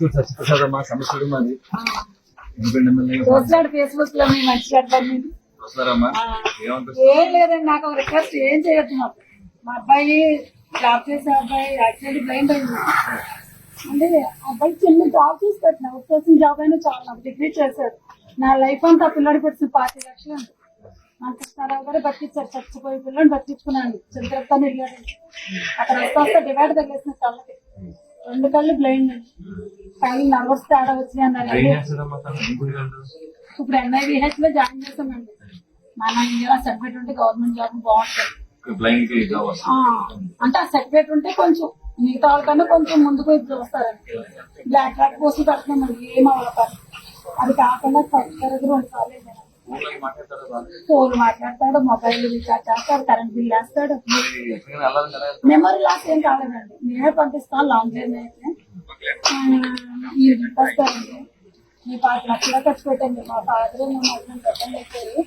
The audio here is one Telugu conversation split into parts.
సత్యప్రసాద్ అమ్మా సమస్యలు మాది చూస్తాడు ఫేస్బుక్లో మీ ఏమంటారు? ఏం లేదండి నాకు ఒక రిక్వెస్ట్ ఏం చేయొద్దు మాకు. మా అబ్బాయి జాబ్ చేసే అబ్బాయి యాక్చువల్లీ బ్లైండ్ అయింది. అంటే అబ్బాయి చిన్న జాబ్ చేసి పెట్టిన వచ్చేసిన జాబ్ అయినా చాలా నాకు డిగ్రీ చేశాడు. నా లైఫ్ అంతా పిల్లడి పెట్టిన పార్టీ లక్షలు నా కృష్ణారావు గారు బతికిచ్చారు చచ్చిపోయి పిల్లని బతికించుకున్నాను చంద్రత్తాను వెళ్ళాడు. అక్కడ వస్తా డివైడ్ తగిలేసిన కళ్ళకి రెండు కళ్ళు బ్లైండ్ కానీ నర్వస్ తేడా వచ్చినాయి ఇప్పుడు ఎన్ఐవిహెచ్లో జాయిన్ చేస్తామండి. మన ఇండియాలో సర్టిఫికేట్ ఉంటే గవర్నమెంట్ జాబ్ బాగుంటుంది. అంటే ఆ సర్టిఫికేట్ ఉంటే కొంచెం మిగతా వాళ్ళకన్నా కొంచెం ముందుకు వైపు చూస్తారండి బ్లాక్ ట్రాక్ పోస్ట్ పెడుతున్నామండి ఏం అవ్వదు. అది కాకుండా దగ్గర రెండు సార్లు ఫోన్ మాట్లాడతాడు మొబైల్ రీఛార్జ్ చేస్తాడు కరెంట్ బిల్ వేస్తాడు. మెమరీ లాస్ ఏం కాలేదండి. మేమే పంపిస్తాం లాంగ్ జర్నీ అయితే. వస్తారండి. మీ పాత లక్షలా ఖర్చు పెట్టండి మా ఫాదర్ మా హస్బెండ్ పెట్టండి.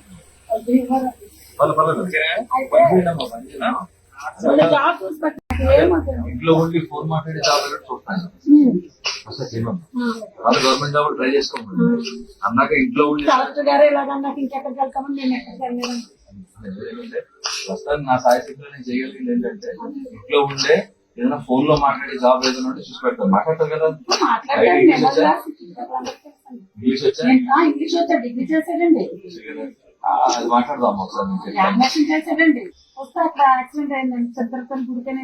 అయితే జాబ్ చూసి పెట్టండి. ఇంట్లో ఉండి ఫోన్ మాట్లాడే జాబ్ చూస్తాను. గవర్నమెంట్ జాబ్ ట్రై చేసుకోమని. అన్నాక ఇంట్లో కలెక్టర్ గారు ఇలాగ నాకు ఇంకెక్కడికి వెళ్తామని నేను ఎక్కడికి వెళ్ళలేదండి ఏంటంటే ప్రస్తుతం నా సాయశక్తిలో నేను చేయగలిగింది ఏంటంటే ఇంట్లో ఉండే ఏదైనా ఫోన్లో మాట్లాడే జాబ్ ఏదైనా ఉంటే చూసి పెడతాను మాట్లాడతారు కదా? ఇంగ్లీష్ వచ్చా? ఇంగ్లీష్ వచ్చా? డిగ్రీ చేశాడండి అది మాట్లాడదాం ఒకసారి చేశాడండి వస్తే అక్కడ యాక్సిడెంట్ అయిందండి చంద్రపల్లి గుడికని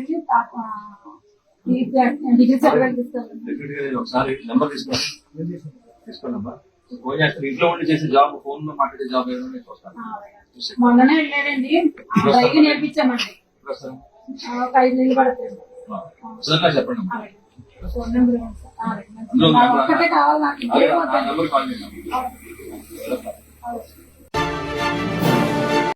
ఒకసారి నెంబర్ తీసుకోండి తీసుకోండమ్మా ఫోన్ చేస్తాను ఇంట్లో ఉండి చేసే జాబ్ ఫోన్లో మాట్లాడే జాబ్ నేను చూస్తాను. మొన్ననే వెళ్ళాడండి డ్రైవ్ నేర్పించామండి. ఒక ఐదు నెలలు పడుతుంది. చెప్పండి. Phone number? ఒక్కటే కావాలి నాకు. నెంబర్ కాల్ చేయండి.